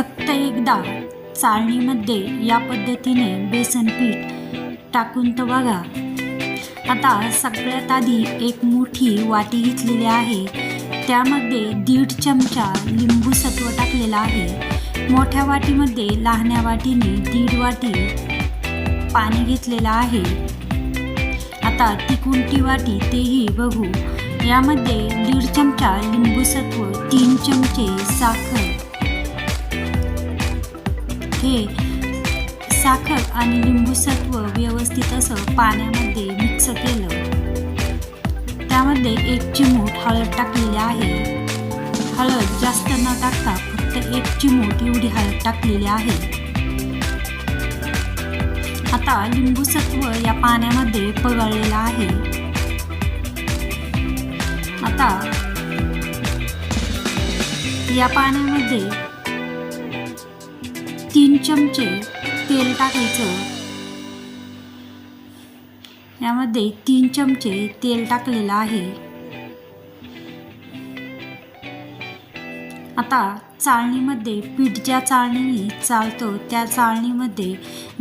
फक्त एकदा चाळणीमध्ये या पद्धतीने बेसन पीठ टाकून तर बघा. आता सगळ्यात आधी एक मोठी वाटी घेतलेली आहे. त्यामध्ये दीड चमचा लिंबू सत्व टाकलेलं आहे. मोठ्या वाटीमध्ये लहान्या वाटीने दीड वाटी पाणी घेतलेलं आहे. आता ती कोणती वाटी तेही बघू. यामध्ये दीड चमचा लिंबू सत्व तीन चमचे साखर हे साखर आणि लिंबूसत्व व्यवस्थित असं पाण्यामध्ये मिक्स केलं. त्यामध्ये एक चिमूट हळद टाकलेली आहे. हळद जास्त न टाकता फक्त एक चिमूट एवढी हळद टाकलेली आहे. आता लिंबूसत्व या पाण्यामध्ये पगळलेलं आहे. आता या पाण्यामध्ये तीन चमचे तेल टाकायचं. यामध्ये तीन चमचे तेल टाकलेलं आहे. आता चाळणीमध्ये पीठ ज्या चाळणीने चालतो त्या चाळणीमध्ये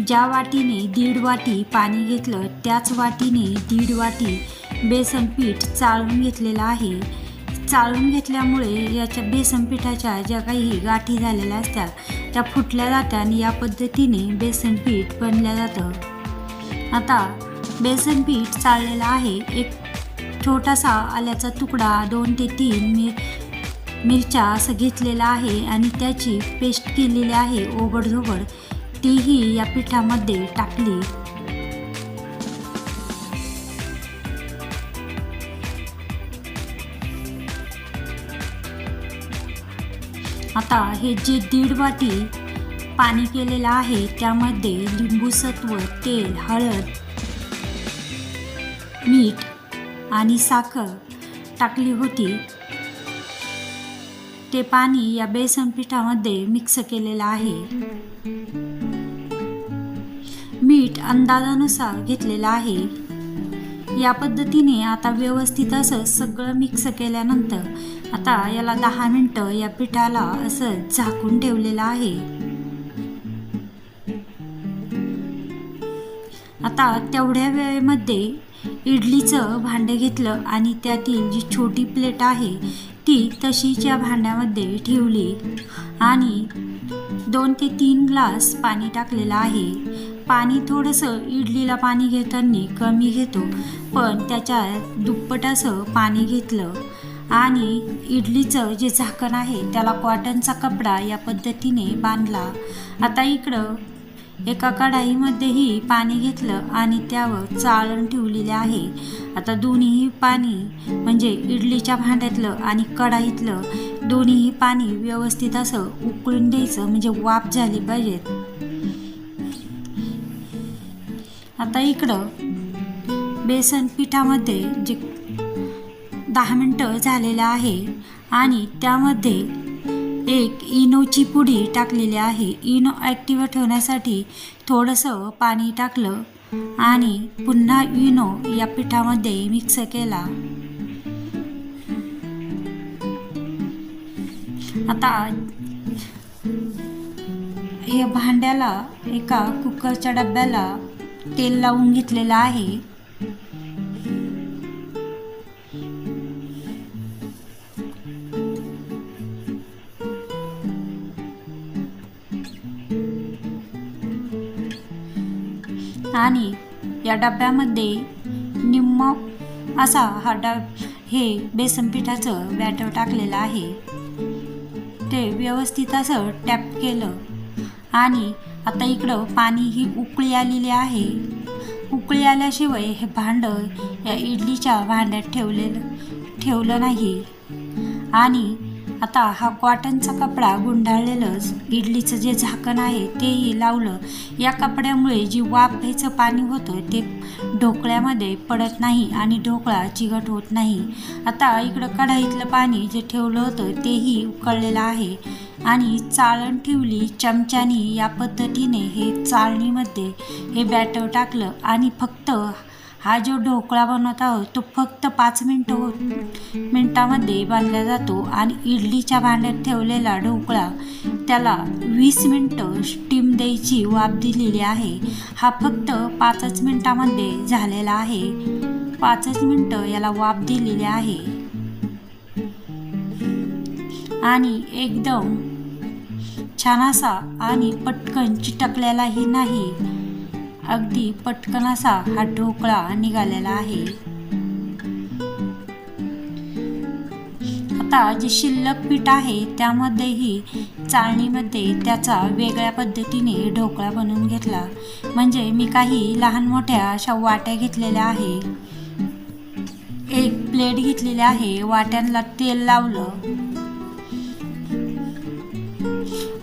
ज्या वाटीने दीड वाटी पाणी घेतलं त्याच वाटीने दीड वाटी बेसन पीठ चाळून घेतलेलं आहे. चाळून घेतल्यामुळे याच्या बेसन पिठाच्या ज्या काही गाठी झालेल्या असतात त्या फुटल्या जातात आणि या पद्धतीने बेसन पीठ बनल्या जातं. आता बेसन पीठ चाळलेलं आहे. एक छोटासा आल्याचा तुकडा दोन ते तीन मिर मिरच्या असं घेतलेला आहे आणि त्याची पेस्ट केलेली आहे ओबडधोबड. तीही या पिठामध्ये टाकली. आता हे जे दीड वाटी पाणी केलेलं आहे त्यामध्ये लिंबूसत्व तेल हळद मीठ आणि साखर टाकली होती. ते पाणी या बेसन पिठामध्ये मिक्स केलेलं आहे. मीठ अंदाजानुसार घेतलेलं आहे. या पद्धतीने आता व्यवस्थित असं सगळं मिक्स केल्यानंतर आता याला दहा मिनटं या पिठाला असं झाकून ठेवलेलं आहे. आता तेवढ्या वेळेमध्ये इडलीचं भांडं घेतलं आणि त्यातील जी छोटी प्लेट आहे ती तशीच्या भांड्यामध्ये ठेवली आणि दोन ते तीन ग्लास पाणी टाकलेलं आहे. पाणी थोडंसं इडलीला पाणी घेताना कमी घेतो पण त्याच्या दुप्पट असं पाणी घेतलं. आणि इडलीचं जे झाकण आहे त्याला कॉटनचा कपडा या पद्धतीने बांधला. आता इकडं एका कढाईमध्येही पाणी घेतलं आणि त्यावर चाळण ठेवलेले आहे. आता दोन्हीही पाणी म्हणजे इडलीच्या भांड्यातलं आणि कढाईतलं दोन्हीही पाणी व्यवस्थित असं उकळून द्यायचं म्हणजे वाफ झाली पाहिजेत. आता इकडं बेसन पिठामध्ये जे दहा मिनटं झालेलं आहे आणि त्यामध्ये एक इनोची पुडी टाकलेली आहे. इनो ॲक्टिव्ह ठेवण्यासाठी थोडंसं पाणी टाकलं आणि पुन्हा इनो या पिठामध्ये मिक्स केला. आता हे भांड्याला एका कुकरच्या डब्याला तेल लावून घेतलेलं आहे. आणि या डब्यामध्ये निम्म असा हा डब हे बेसन पिठाचं बॅटर टाकलेलं आहे. ते व्यवस्थित असं टॅप केलं आणि आता इकडं पाणी ही उकळी आलेली आहे. उकळी आल्याशिवाय हे भांडं या इडलीच्या भांड्यात ठेवलेलं ठेवलं नाही. आणि आता हा कॉटनचा कपडा गुंडाळलेलंच इडलीचं जे झाकण आहे तेही लावलं. या कपड्यामुळे जी वाफ घ्यायचं पाणी होतं ते ढोकळ्यामध्ये पडत नाही आणि ढोकळा चिकट होत नाही. आता इकडं कढाईतलं पाणी जे ठेवलं होतं तेही उकळलेलं आहे. आणि चाळण ठेवली चमच्यानी या पद्धतीने हे चाळणीमध्ये हे बॅटर टाकलं आणि फक्त हा जो ढोकळा बनवत आहोत तो फक्त पाच मिनटं होत. मिनटामध्ये बांधला जातो आणि इडलीच्या भांड्यात ठेवलेला ढोकळा त्याला वीस मिनटं स्टीम द्यायची वाफ दिलेली आहे. हा फक्त पाचच मिनटामध्ये झालेला आहे. पाचच मिनटं याला वाफ दिलेली आहे. आणि एकदम छान असा आणि पटकन चिटकलेलाही नाही. अगदी पटकन असा हा ढोकळा निघालेला आहे. आता जे शिल्लक पीठ आहे त्यामध्येही चाळणीमध्ये त्याचा वेगळ्या पद्धतीने ढोकळा बनवून घेतला. म्हणजे मी काही लहान मोठ्या अशा वाट्या घेतलेल्या आहे. एक प्लेट घेतलेली आहे वाट्यांना तेल लावलं.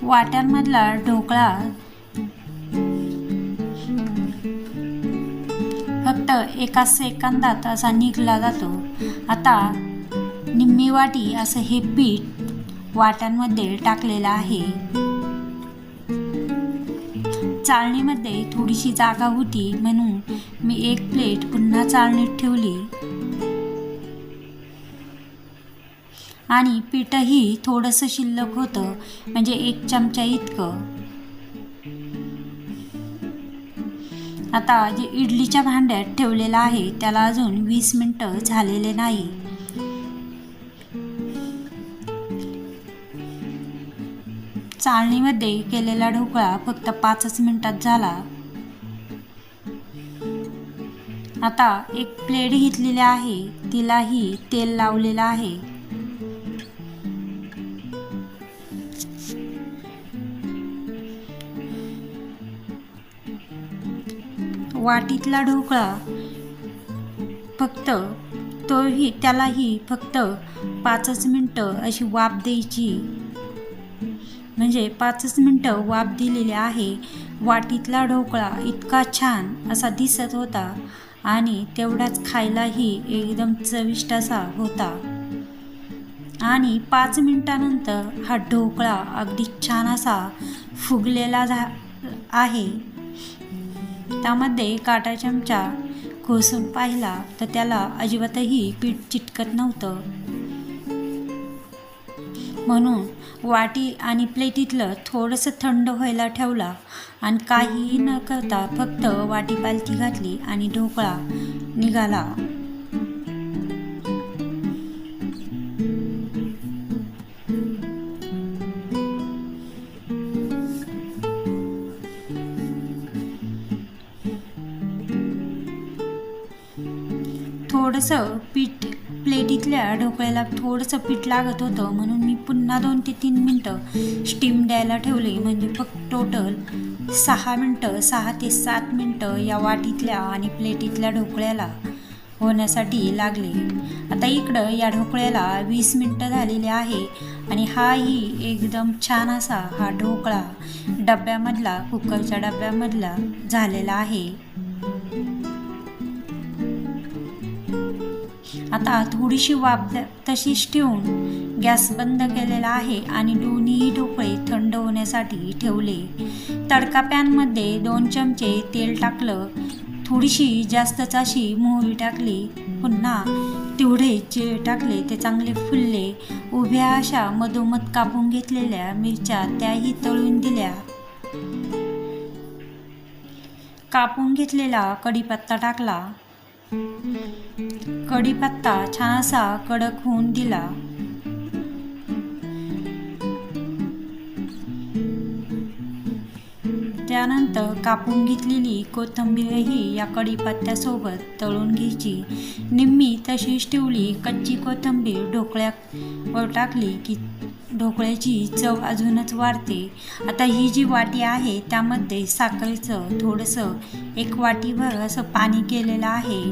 वाट्यांमधला ढोकळा फक्त एका सेकंदात असा निघला जातो. आता निम्मी वाटी असं हे पीठ वाट्यांमध्ये टाकलेलं आहे. चाळणीमध्ये थोडीशी जागा होती म्हणून मी एक प्लेट पुन्हा चाळणीत ठेवली. आणि पीठही थोडंसं शिल्लक होतं म्हणजे एक चमचा इतकं. आता जे इडलीच्या भांड्यात ठेवलेलं आहे त्याला अजून वीस मिनटं झालेले नाही. चाळणीमध्ये केलेला ढोकळा फक्त पाचच मिनिटात झाला. आता एक प्लेट घेतलेली आहे तिलाही तेल लावलेलं आहे. वाटीतला ढोकळा. फक्त तोही त्यालाही फक्त पाचच मिनटं अशी वाफ द्यायची. म्हणजे पाचच मिनटं वाफ दिलेली आहे. वाटीतला ढोकळा इतका छान असा दिसत होता आणि तेवढाच खायलाही एकदम चविष्ट असा होता. आणि पाच मिनटानंतर हा ढोकळा अगदी छान असा फुगलेला झा आहे. त्यामध्ये काटा चमचा घोसून पाहिला तर त्याला अजिबातही पीठ चिटकत नव्हतं. म्हणून वाटी आणि प्लेटीतलं थोडंसं थंड व्हायला ठेवला आणि काहीही न करता फक्त वाटी पालथी घातली आणि ढोकळा निघाला. थोडंसं पीठ प्लेटीतल्या ढोकळ्याला थोडंसं पीठ लागत होतं. म्हणून मी पुन्हा दोन ते तीन मिनटं स्टीम द्यायला ठेवले. म्हणजे फक्त टोटल सहा मिनटं सहा ते सात मिनटं या वाटीतल्या आणि प्लेटीतल्या ढोकळ्याला होण्यासाठी लागले. आता इकडं या ढोकळ्याला वीस मिनटं झालेली आहे आणि हाही एकदम छान असा हा ढोकळा डब्यामधला कुकरच्या डब्यामधला झालेला आहे. आता थोडीशी वाफ तशीच ठेवून गॅस बंद केलेला आहे आणि दोन्ही ढोकळे थंड होण्यासाठी ठेवले. तडका पॅनमध्ये दोन चमचे तेल टाकलं. थोडीशी जास्तच अशी मोहरी टाकली. पुन्हा तेवढे जे टाकले. ते चांगले फुलले. उभ्या अशा मधोमध कापून घेतलेल्या मिरच्या त्याही तळून दिल्या. कापून घेतलेला कढीपत्ता टाकला. कढीपत्ता छान असा कडक होऊन दिला. त्यानंतर कापून घेतलेली कोथिंबीरही या कढीपत्त्यासोबत तळून घ्यायची. निम्मी तशीच ठेवली कच्ची कोथिंबीर ढोकळ्यावर टाकली की ढोकळ्याची चव अजूनच वाढते. आता ही जी वाटी आहे त्यामध्ये साखरेचं थोडंसं एक वाटीभर असं पाणी केलेलं आहे.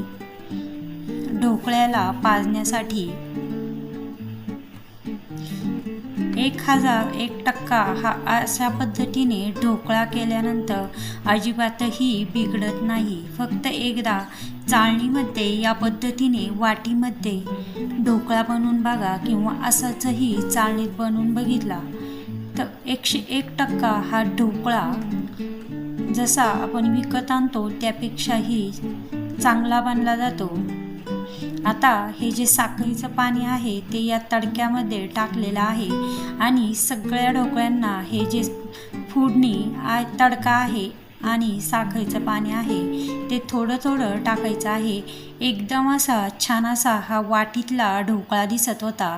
ढोकळ्याला पाजण्यासाठी. एक हजार एक टक्का हा अशा पद्धतीने ढोकळा केल्यानंतर अजिबातही बिघडत नाही. फक्त एकदा चाळणीमध्ये या पद्धतीने वाटीमध्ये ढोकळा बनवून बघा किंवा असाचही चाळणीत बनवून बघितला. तर एकशे एक टक्का हा ढोकळा जसा आपण विकत आणतो त्यापेक्षाही चांगला बनला जातो. आता हे जे साखरीचं पाणी आहे ते या तडक्यामध्ये टाकलेलं आहे आणि सगळ्या ढोकळ्यांना हे जे फोडणी आ तडका आहे आणि साखरेचं पाणी आहे ते थोडं थोडं टाकायचं आहे. एकदम असा छान असा हा वाटीतला ढोकळा दिसत होता.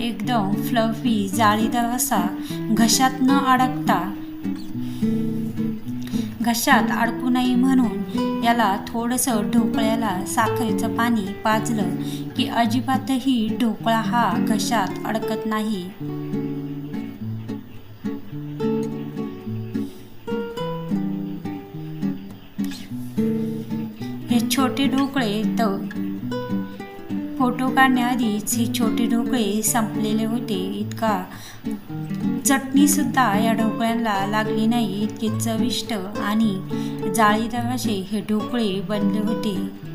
एकदम फ्लफी जाळीदार असा घशात न अडकता घशात अडकू नये म्हणून याला थोडंसं ढोकळ्याला साखरेचं पाणी पाजलं की अजिबातही ढोकळा हा घशात अडकत नाही. फोटो काढण्याआधीच हे छोटे ढोकळे संपलेले होते इतका. चटणीसुद्धा या ढोकळ्यांना लागली नाही इतके चविष्ट आणि जाळीदार असे हे ढोकळे बनले होते.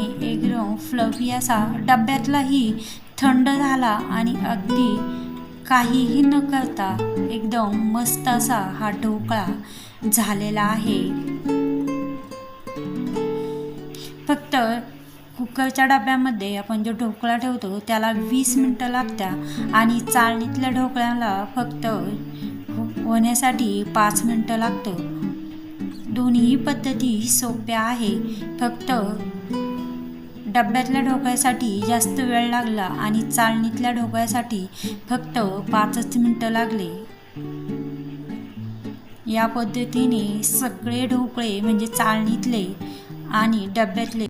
आणि एकदम फ्लफी असा डब्यातलाही थंड झाला आणि अगदी काहीही न करता एकदम मस्त असा हा ढोकळा झालेला आहे. फक्त कुकरच्या डब्यामध्ये आपण जो ढोकळा ठेवतो त्याला वीस मिनटं लागत्या आणि चाळणीतल्या ढोकळ्याला फक्त होण्यासाठी पाच मिनटं लागतं. दोन्ही पद्धती सोप्या आहे. फक्त डब्यातल्या ढोकळ्यासाठी जास्त वेळ लागला आणि चाळणीतल्या ढोकळ्यासाठी फक्त पाचच मिनटं लागले. या पद्धतीने सगळे ढोकळे म्हणजे चाळणीतले आणि डब्यातले